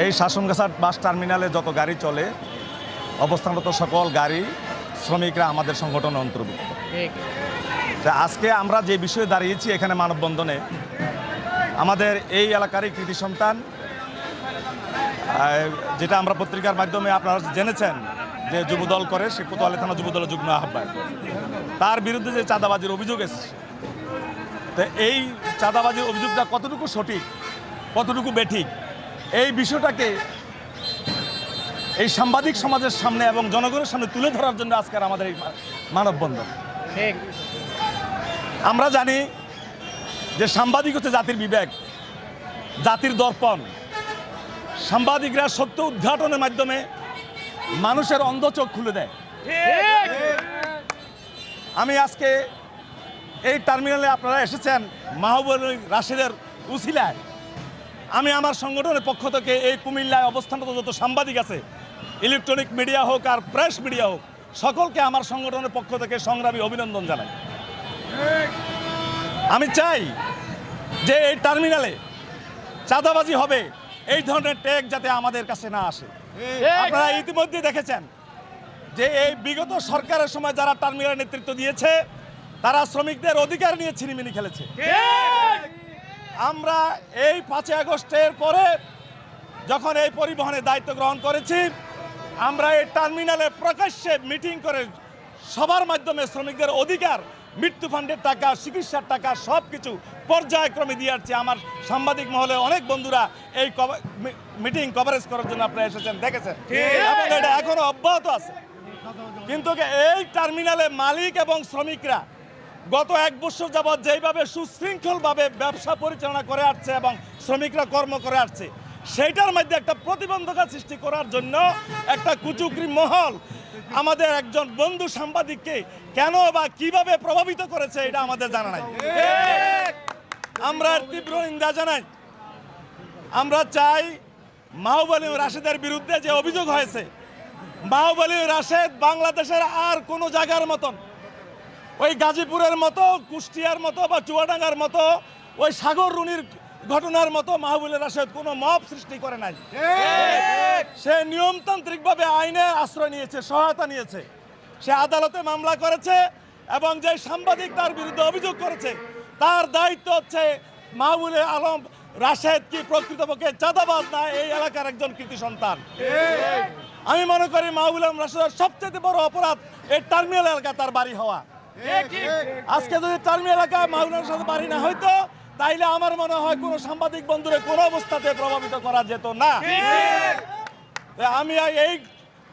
এই শাসনগাছার বাস টার্মিনালে যত গাড়ি চলে, অবস্থানরত সকল গাড়ি, শ্রমিকরা আমাদের সংগঠনের অন্তর্ভুক্ত। আজকে আমরা যে বিষয়ে দাঁড়িয়েছি এখানে মানববন্ধনে, আমাদের এই এলাকারই কৃতি সন্তান যেটা আমরা পত্রিকার মাধ্যমে আপনারা জেনেছেন যে যুবদল করে, সে কোতোয়ালি থানা যুবদলের যুগ্ম আহ্বায়ক। তার বিরুদ্ধে যে চাঁদাবাজির অভিযোগ এসেছে। তো এই চাঁদাবাজির অভিযোগটা কতটুকু সঠিক, কতটুকু বেঠিক এই বিষয়টাকে এই সাংবাদিক সমাজের সামনে এবং জনগণের সামনে তুলে ধরার জন্য আজকের আমাদের এই মানববন্ধন। আমরা জানি যে সাংবাদিক হচ্ছে জাতির বিবেক জাতির দর্পণ। সাংবাদিকরা সত্য উদ্ঘাটনের মাধ্যমে মানুষের অন্ধ চোখ খুলে দেয়। আমি আজকে এই টার্মিনালে আপনারা এসেছেন মাহবুব রাশিদের উসিলায়। আমি আমার সংগঠনের পক্ষ থেকে এই কুমিল্লায় অবস্থানরত যত সাংবাদিক আছে ইলেকট্রনিক মিডিয়া হোক আর প্রেস মিডিয়া হোক সকলকে আমার সংগঠনের পক্ষ থেকে সংগ্রামী অভিনন্দন জানাই। আমি চাই যে এই টার্মিনালে চাঁদাবাজি হবে এই ধরনের ট্যাগ যাতে আমাদের কাছে না আসে। আপনারা ইতিমধ্যে দেখেছেন যে এই বিগত সরকারের সময় যারা টার্মিনাল নেতৃত্ব দিয়েছে তারা শ্রমিকদের অধিকার নিয়ে ছিনিমিনি খেলেছে। আমরা এই পাঁচই আগস্টের পরে যখন এই পরিবহনের দায়িত্ব গ্রহণ করেছি আমরা এই টার্মিনালে প্রকাশ্যে মিটিং করে সবার মাধ্যমে শ্রমিকদের অধিকার মৃত্যু ফান্ডের টাকা চিকিৎসার টাকা সব কিছু পর্যায়ক্রমে দিয়ে আসছে। আমার সাংবাদিক মহলে অনেক বন্ধুরা এই মিটিং কভারেজ করার জন্য আপনারা এসেছেন দেখেছেন? এবং এটা এখনও অব্যাহত আছে। কিন্তু এই টার্মিনালে মালিক এবং শ্রমিকরা গত এক বছর যাবৎ যেইভাবে সুশৃঙ্খলভাবে ব্যবসা পরিচালনা করে আসছে এবং শ্রমিকরা কর্ম করে আসছে, সেইটার মধ্যে একটা প্রতিবন্ধকতা সৃষ্টি করার জন্য একটা কুচুকরি মহল আমাদের একজন বন্ধু সাংবাদিককে কেন বা কীভাবে প্রভাবিত করেছে এটা আমাদের জানা নাই। আমরা তীব্র নিন্দা জানাই। আমরা চাই মাহবুব রাশেদের বিরুদ্ধে যে অভিযোগ হয়েছে, মাহবুব রাশেদ বাংলাদেশের আর কোনো জায়গার মতন ওই গাজীপুরের মতো, কুষ্টিয়ার মতো বা চুয়াডাঙ্গার মতো, ওই সাগর রুনির ঘটনার মতো মাহবুবুল রাশেদ কোনো মব সৃষ্টি করে নাই। সে নিয়মতান্ত্রিকভাবে আইনে আশ্রয় নিয়েছে, সহায়তা নিয়েছে। সে আদালতে মামলা করেছে এবং যে সাংবাদিক তার বিরুদ্ধে অভিযোগ করেছে, তার দায়িত্ব হচ্ছে মাহবুল আলম রাশেদ কি প্রকৃতপক্ষে চাঁদাবাজ না এই এলাকার একজন কৃতি সন্তান। আমি মনে করি মাহবুল আলম রাশেদের সবচেয়ে বড় অপরাধ এই টার্মিনাল এলাকা তার বাড়ি হওয়া। আজকে যদি টার্মিনাল এলাকায় মাহবুলের সাথে বাড়ি না হইতো, তাইলে আমার মনে হয় কোনো সাংবাদিক বন্ধুরে কোনো অবস্থাতে প্রভাবিত করা যেত না। আমি এই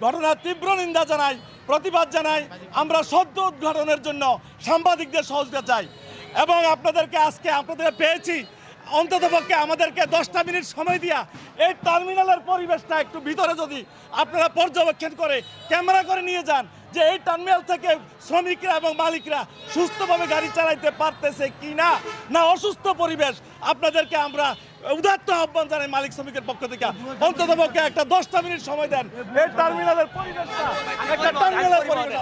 ঘটনার তীব্র নিন্দা জানাই, প্রতিবাদ জানাই। আমরা সদ্য উদ্ঘাটনের জন্য সাংবাদিকদের সহযোগিতা চাই। এবং আপনাদেরকে আজকে আপনাদের পেয়েছি অন্ততপক্ষে আমাদেরকে দশটা মিনিট সময় দিয়া এই টার্মিনালের পরিবেশটা একটু ভিতরে যদি আপনারা পর্যবেক্ষণ করে, ক্যামেরা করে নিয়ে যান যে এই টার্মিনাল থেকে শ্রমিকরা এবং মালিকরা সুস্থভাবে গাড়ি চালাইতে পারতেছে কি না না অসুস্থ পরিবেশ, আপনাদেরকে আমরা উদাত্ত আহ্বান জানাই মালিক শ্রমিকের পক্ষ থেকে। অন্তত পক্ষে একটা দশটা মিনিট সময় দেন। এই টার্মিনালের পরিবেশটা, একটা টার্মিনালের পরিবেশ